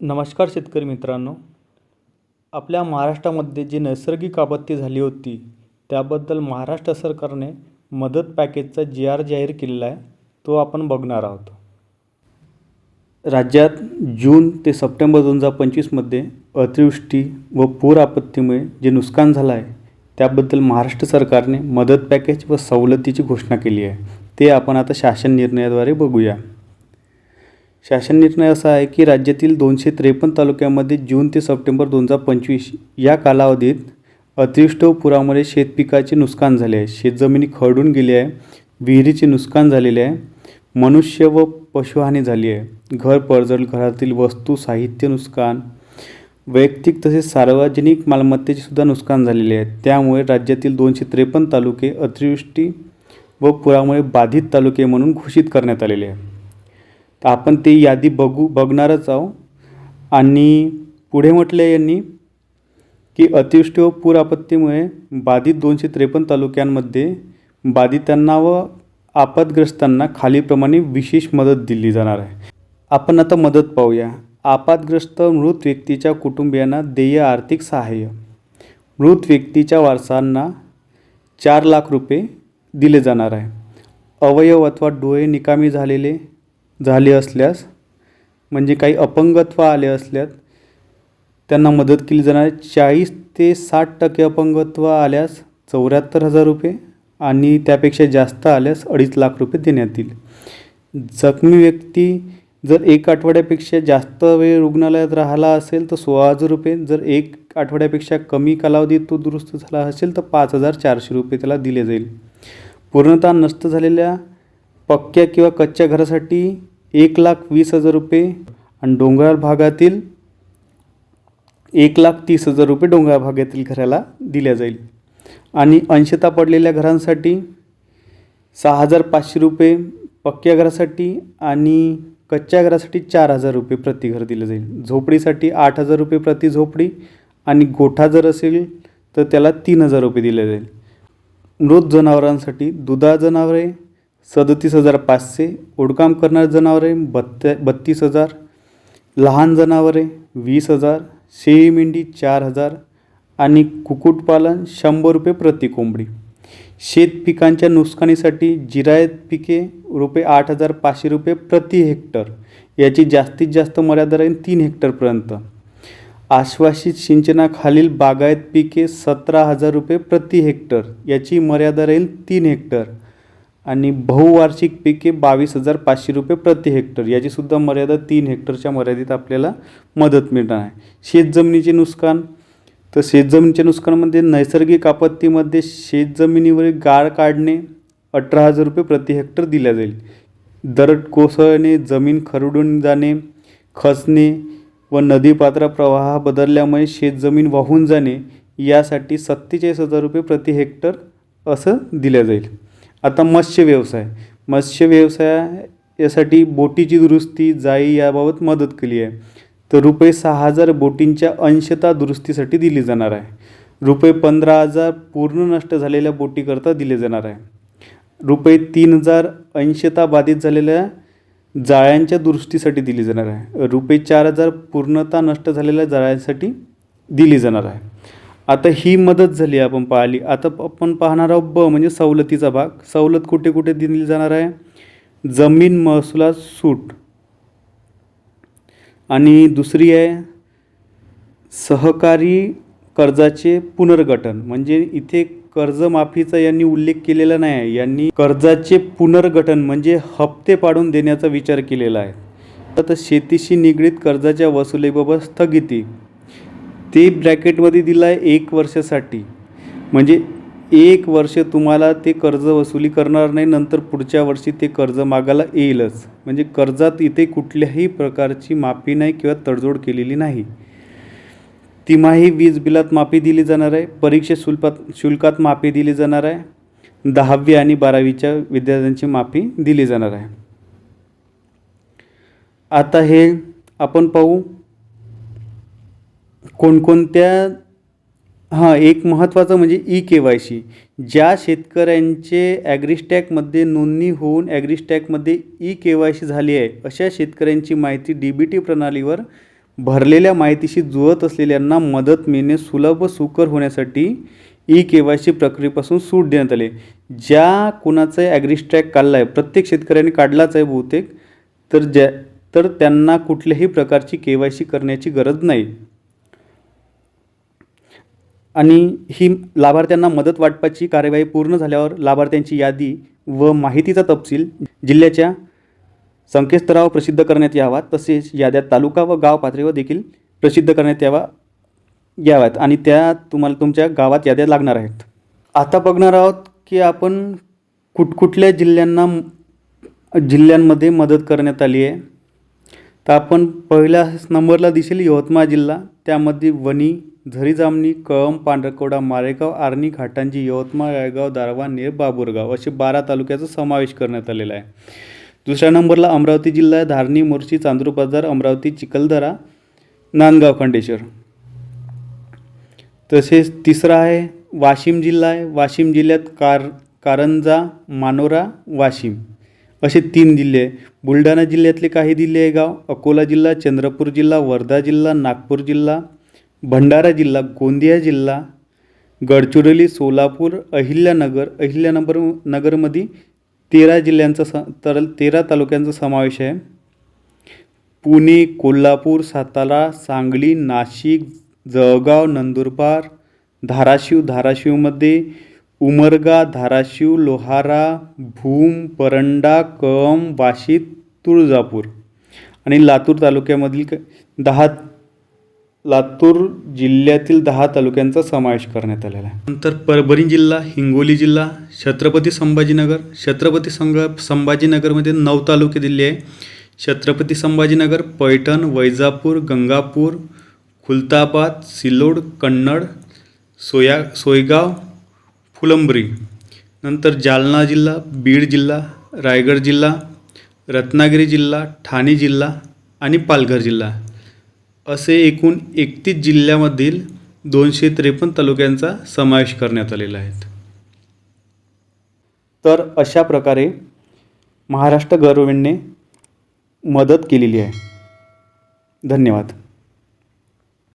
नमस्कार शेतकरी मित्रांनो. आपल्या महाराष्ट्रामध्ये जी नैसर्गिक आपत्ती झाली होती त्याबद्दल महाराष्ट्र सरकारने मदत पॅकेजचा जी आर जाहीर केलेला आहे तो आपण बघणार आहोत. राज्यात जून ते सप्टेंबर दोन हजार पंचवीसमध्ये अतिवृष्टी व पूर आपत्तीमुळे जे नुकसान झालं आहे त्याबद्दल महाराष्ट्र सरकारने मदत पॅकेज व सवलतीची घोषणा केली आहे. ते आपण आता शासन निर्णयाद्वारे बघूया. शासन निर्णय असा आहे की राज्यातील दोनशे त्रेपन्न तालुक्यामध्ये जून ते सप्टेंबर दोन हजार पंचवीस या कालावधीत अतिवृष्टी व पुरामुळे शेतपिकाचे नुकसान झाले आहे. शेतजमिनी खरडून गेली आहे. विहिरीचे नुकसान झालेले आहे. मनुष्य व पशुहानी झाली आहे. घर पडझड घरातील वस्तू साहित्य नुकसान वैयक्तिक तसेच सार्वजनिक मालमत्तेचे सुद्धा नुकसान झालेले आहे. त्यामुळे राज्यातील दोनशे त्रेपन्न तालुके अतिवृष्टी व पुरामुळे बाधित तालुके म्हणून घोषित करण्यात आलेले आहे. आपण ते यादी बघू बघणारच आहो. आणि पुढे म्हटले यांनी की अतिवृष्टी व पूर आपत्तीमुळे बाधित दोनशे त्रेपन्न तालुक्यांमध्ये बाधितांना व आपदग्रस्तांना खालीप्रमाणे विशेष मदत दिली जाणार आहे. आपण आता मदत पाहूया. आपदग्रस्त मृत व्यक्तीच्या कुटुंबियांना देय आर्थिक सहाय्य. मृत व्यक्तीच्या वारसांना चार लाख रुपये दिले जाणार आहे. अवयव अथवा डोळे निकामी झालेले झाले असल्यास म्हणजे काही अपंगत्व आले असल्यास त्यांना मदत केली जाणार चाळीस ते साठ टक्के अपंगत्व आल्यास चौऱ्याहत्तर हजार रुपये आणि त्यापेक्षा जास्त आल्यास अडीच लाख रुपये देण्यात येईल. जखमी व्यक्ती जर एक आठवड्यापेक्षा जास्त वेळ रुग्णालयात राहिला असेल तर सोळा हजार रुपये. जर एक आठवड्यापेक्षा कमी कालावधीत तो दुरुस्त झाला असेल तर पाच हजार चारशे रुपये त्याला दिले जाईल. पूर्णतः नष्ट झालेल्या पक्क्या किंवा कच्च्या घरासाठी एक लाख वीस हजार रुपये आणि डोंगराळ भागातील एक लाख तीस हजार रुपये डोंगराळ भागातील घराला दिल्या जाईल. आणि अंशता पडलेल्या घरांसाठी सहा हजार पाचशे रुपये पक्क्या घरासाठी आणि कच्च्या घरासाठी चार हजार रुपये प्रति घर दिलं जाईल. झोपडीसाठी आठ हजार रुपये प्रति झोपडी आणि गोठा जर असेल तर त्याला तीन हजार रुपये दिले जाईल. मृत जनावरांसाठी दुधा जनावरे सदतीस हजार पाचशे ओढकाम करणारे जनावरे बत्त बत्तीस हजार लहान जनावरे वीस हजार शेळी मेंढी चार हजार आणि कुक्कुटपालन शंभर रुपये प्रति कोंबडी. शेत पिकांच्या नुकसानीसाठी जिरायत पिके रुपये आठ हजार पाचशे रुपये प्रति हेक्टर याची जास्तीत जास्त मर्यादा राहील तीन हेक्टरपर्यंत आश्वासित सिंचनाखालील बागायत पिके सतरा हजार रुपये प्रति हेक्टर याची मर्यादा राहील तीन हेक्टर. आणि बहुवार्षिक पिके बावीस हजार पाचशे रुपये प्रति हेक्टर. याचीसुद्धा मर्यादा तीन हेक्टरच्या मर्यादेत आपल्याला मदत मिळणार आहे. शेतजमिनीचे नुकसान. तर शेतजमिनीच्या नुकसानामध्ये म्हणजे नैसर्गिक आपत्तीमध्ये शेतजमिनीवरील गाळ काढणे अठरा हजार रुपये प्रति हेक्टर दिल्या जाईल. दरड कोसळणे जमीन खरडून जाणे खचणे व नदीपात्र प्रवाह बदलल्यामुळे शेतजमीन वाहून जाणे यासाठी सत्तेचाळीस हजार रुपये प्रति हेक्टर असं दिल्या जाईल. आता मत्स्य व्यवसाय. मत्स्य व्यवसाय यासाठी बोटीची दुरुस्ती जाई याबाबत मदत केली आहे. तर रुपये सहा हजार बोटींच्या अंशता दुरुस्तीसाठी दिली जाणार आहे. रुपये पंधरा हजार पूर्ण नष्ट झालेल्या बोटीकरता दिले जाणार आहे. रुपये तीन हजार अंशता बाधित झालेल्या जाळ्यांच्या दुरुस्तीसाठी दिली जाणार आहे. रुपये चार हजार पूर्णता नष्ट झालेल्या जाळ्यांसाठी दिली जाणार आहे. आता ही मदत झाली आपण पाहिली. आता आपण पाहणार आहोत ब म्हणजे सवलतीचा भाग. सवलत कुठे कुठे दिली जाणार आहे? जमीन महसुलात सूट. आणि दुसरी आहे सहकारी कर्जाचे पुनर्गठन. म्हणजे इथे कर्जमाफीचा यांनी उल्लेख केलेला नाही आहे. यांनी कर्जाचे पुनर्गठन म्हणजे हप्ते पाडून देण्याचा विचार केलेला आहे. तर शेतीशी निगडीत कर्जाच्या वसुलीबाबत स्थगिती. ते ब्रॅकेटमध्ये दिलं आहे एक वर्षासाठी. म्हणजे एक वर्ष तुम्हाला ते कर्ज वसुली करणार नाही नंतर पुढच्या वर्षी ते कर्ज मागायला येईलच. म्हणजे कर्जात इथे कुठल्याही प्रकारची माफी नाही किंवा तडजोड केलेली नाही. तिमाही वीज बिलात माफी दिली जाणार आहे परीक्षा शुल्कात शुल्कात माफी दिली जाणार आहे दहावी आणि बारावीच्या विद्यार्थ्यांची माफी दिली जाणार आहे. आता हे आपण पाहू कोणकोणत्या हां एक महत्त्वाचं म्हणजे ई के वाय सी. ज्या शेतकऱ्यांचे ॲग्रिस्टॅकमध्ये नोंदणी होऊन ॲग्रिस्टॅकमध्ये ई के वाय सी झाली आहे अशा शेतकऱ्यांची माहिती डी बी टी प्रणालीवर भरलेल्या माहितीशी जुळत असलेल्यांना मदत मिळणे सुलभ व सुकर होण्यासाठी ई के वाय सी प्रक्रियेपासून सूट देण्यात आली. ज्या कुणाचं ॲग्रिस्ट्रॅक काढला आहे प्रत्येक शेतकऱ्याने काढलाच आहे बहुतेक तर ज्या तर त्यांना कुठल्याही प्रकारची के वाय सी करण्याची गरज नाही. आणि ही लाभार्थ्यांना मदत वाटपाची कार्यवाही पूर्ण झाल्यावर लाभार्थ्यांची यादी व माहितीचा तपशील जिल्ह्याच्या संकेतस्थळावर प्रसिद्ध करण्यात यावा तसेच याद्या तालुका व गाव पातळीवर देखील प्रसिद्ध करण्यात यावा याव्यात. आणि त्या तुम्हाला तुमच्या गावात याद्या लागणार आहेत. आता बघणार आहोत की आपण कुठकुठल्या जिल्ह्यांना जिल्ह्यांमध्ये मदत करण्यात आली आहे. तर आपण पहिल्या नंबरला दिसेल यवतमाळ जिल्हा त्यामध्ये वणी झरी जामणी कळंब पांढरकवडा मारेगाव आर्णी घाटांजी यवतमाळ रायगाव दारवा नेर बाबुरगाव असे बारा तालुक्याचा समावेश करण्यात आलेला आहे. दुसऱ्या नंबरला अमरावती जिल्हा आहे. धारणी मोर्शी चांदूर बाजार अमरावती चिखलदरा नांदगाव खंडेश्वर. तसेच तिसरा आहे वाशिम जिल्हा आहे. वाशिम जिल्ह्यात कार कारंजा मानोरा वाशिम असे तीन जिल्हे आहे बुलढाणा जिल्ह्यातले काही जिल्हे आहे गाव अकोला जिल्हा चंद्रपूर जिल्हा वर्धा जिल्हा नागपूर जिल्हा भंडारा जिल्हा गोंदिया जिल्हा गडचिरोली सोलापूर अहिल्यानगर अहिल्यानगर नगरमध्ये तेरा जिल्ह्यांचा स तर तेरा तालुक्यांचा समावेश आहे. पुणे कोल्हापूर सातारा सांगली नाशिक जळगाव नंदुरबार धाराशिव धाराशिवमध्ये उमरगा धाराशिव लोहारा भूम परंडा कळम वाशी तुळजापूर आणि लातूर तालुक्यामधील क- दहा लातूर जिल्ह्यातील दहा तालुक्यांचा समावेश करण्यात आलेला आहे. नंतर परभणी जिल्हा हिंगोली जिल्हा छत्रपती संभाजीनगर. छत्रपती संग संभाजीनगरमध्ये नऊ तालुके दिले आहे छत्रपती संभाजीनगर पैठण वैजापूर गंगापूर खुलताबाद सिल्लोड कन्नड सोया सोयगाव फुलंब्री. नंतर जालना जिल्हा बीड जिल्हा रायगड जिल्हा रत्नागिरी जिल्हा ठाणे जिल्हा आणि पालघर जिल्हा. असे एकूण एकतीस जिल्ह्यामधील दोनशे त्रेपन्न तालुक्यांचा समावेश करण्यात आलेला आहे. तर अशा प्रकारे महाराष्ट्र गव्हर्मेंटने मदत केलेली आहे. धन्यवाद.